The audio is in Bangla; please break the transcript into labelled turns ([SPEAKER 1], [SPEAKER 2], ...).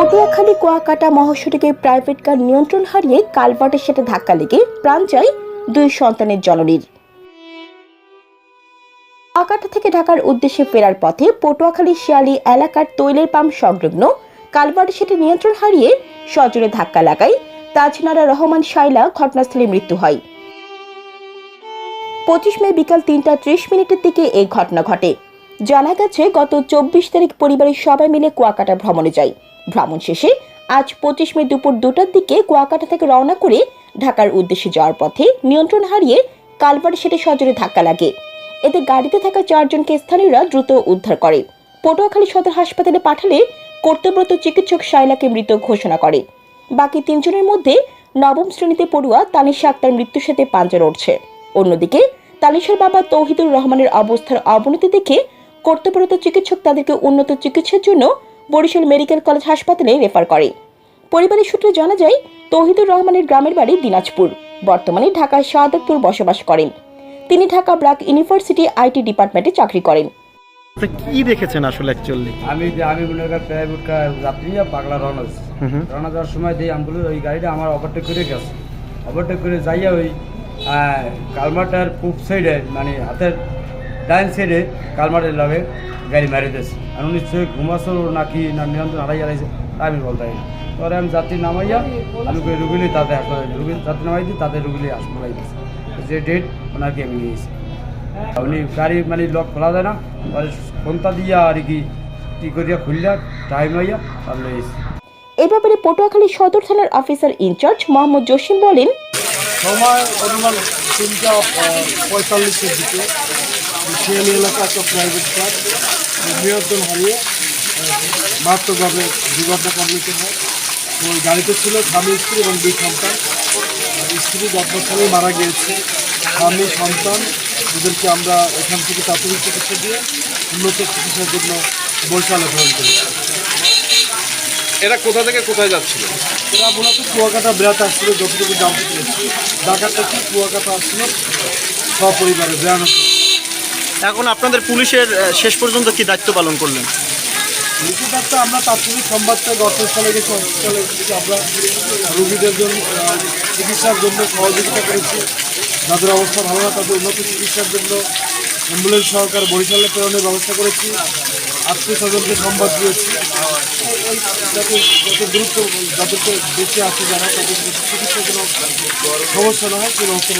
[SPEAKER 1] পটুয়াখালী কুয়াকাটা মহাসড়কে প্রাইভেট কার নিয়ন্ত্রণ হারিয়ে কালভার্টের সাথে ধাক্কা লেগে প্রাণ যায় দুই সন্তানের জননীর। কুয়াকাটা থেকে ঢাকার উদ্দেশ্যে ফেরার পথে পটুয়াখালী শিয়ালী এলাকার তৈলের পাম্প সংলগ্ন কালভার্টের সাথে নিয়ন্ত্রণ হারিয়ে সজোরে ধাক্কা লাগায় তাজনারা রহমান শাইলা ঘটনাস্থলে মৃত্যু হয়। পঁচিশ মে বিকাল তিনটা ত্রিশ মিনিটের দিকে এই ঘটনা ঘটে। জানা গেছে, গত চব্বিশ তারিখ পরিবারের সবাই মিলে কুয়াকাটা ভ্রমণে যায়। ভ্রমণ শেষে আজ পঁচিশ মে দুপুর দুটার দিকে কুয়াকাটা থেকে রওনা করে ঢাকার উদ্দেশ্যে যাওয়ার পথে নিয়ন্ত্রণ হারিয়ে কালভার সেটে সজোরে ধাক্কা লাগে। এতে গাড়িতে থাকা চারজনকে স্থানীয়রা দ্রুত উদ্ধার করে। পটুয়াখালী সদর হাসপাতালে পাঠালে কর্তব্যরত চিকিৎসক শাইলাকে মৃত ঘোষণা করে। বাকি তিনজনের মধ্যে নবম শ্রেণীতে পড়ুয়া তানিশা আক্তার মৃত্যুর সাথে পাঞ্জা উঠছে। অন্যদিকে তানিশার বাবা তৌহিদুর রহমানের অবস্থার অবনতি দেখে কর্তব্যরত চিকিৎসক তাদেরকে উন্নত চিকিৎসার জন্য বরিশাল মেডিকেল কলেজ হাসপাতালে রেফার করে। পরিবারের সূত্রে জানা যায় তৌহিদুর রহমানের গ্রামের বাড়ি দিনাজপুর। বর্তমানে ঢাকার শাহাদতপুর বসবাস করেন। তিনি ঢাকা ব্র্যাক ইউনিভার্সিটি আইটি ডিপার্টমেন্টে চাকরি করেন।
[SPEAKER 2] কি দেখেছেন আসলে অ্যাকচুয়ালি
[SPEAKER 3] আমি যে আমি মনে করি প্রাইভেট যাত্রী পাগলা রওনা হয়েছি রওনা যাওয়ার সময় দিয়ে আমি ওই গাড়িটা আমার ওভারটেক করে গেছে। ওভারটেক করে যাইয়া ওই কালমাটার পূব সাইডে মানে হাতের ডাইন সাইডে কালমাটের লগে গাড়ি মারি দিয়েছে। আর উনি নিশ্চয়ই ঘুমাছো নাকি না নিয়ন্ত্রণ হারাই হারাইছে তা আমি বলতে পারি। পরে আমি যাত্রী নামাইয়া আমি কই রুগিলি তাতে হাসপাতাল রুগী যাত্রী নামাই দিই তাদের রুগিলি হাসপাতাল যে ডেট ওনাকে আমি নিয়েছি উনি গাড়ি মানে লক খোলা যায় না ফোনটা দিয়া আর কি কি করিয়া খুললা টাইম হইয়া তাহলে
[SPEAKER 1] এ ব্যাপারে পটুয়াখালী সদর থানার অফিসার ইনচার্জ মোহাম্মদ জসিম বলেন
[SPEAKER 4] সময় অনুমান তিনটা পঁয়তাল্লিশের দিকে শিয়ালি এলাকা একটা প্রাইভেট কার নিয়ন্ত্রণ হারিয়ে মারাত্মকভাবে দুর্ঘটনা কবলিত হয়। তো ওই গাড়িতে ছিল স্বামী স্ত্রী এবং দুই সন্তান। স্ত্রী ঘটনাস্থলে মারা গিয়েছে। স্বামী সন্তান ওদেরকে আমরা এখান থেকে প্রাথমিক চিকিৎসা দিয়ে উন্নত চিকিৎসার জন্য বরিশালে প্রেরণ করেছি।
[SPEAKER 5] এরা কোথা থেকে কোথায় যাচ্ছিল?
[SPEAKER 4] এরা মূলত কুয়াকাটা বেড়াতে আসছিল যতটুকু জানতে পেরেছি। ঢাকা থেকে কুয়াকাটা আসছিল সপরিবারে বেড়ানো
[SPEAKER 2] এখন আপনাদের পুলিশের শেষ পর্যন্ত কি দায়িত্ব পালন করলেন?
[SPEAKER 4] লিখিতার্থে আমরা তাৎক্ষণিক সংবাদটা ঘটনাস্থলে গেছি হসপিটালে আমরা রোগীদের জন্য চিকিৎসার জন্য সহযোগিতা করেছি। যাদের অবস্থা ভালো না, তাদের উন্নত চিকিৎসার জন্য অ্যাম্বুলেন্স সহকার বরিশালে প্রেরণের ব্যবস্থা করেছি। আত্মীয় স্বজনকে সংবাদ দিয়েছি। যাতে, যত দ্রুত যাদেরকে বেঁচে আছে যারা, তাদের চিকিৎসার কোনো সমস্যা না হয়, সেই ব্যবস্থা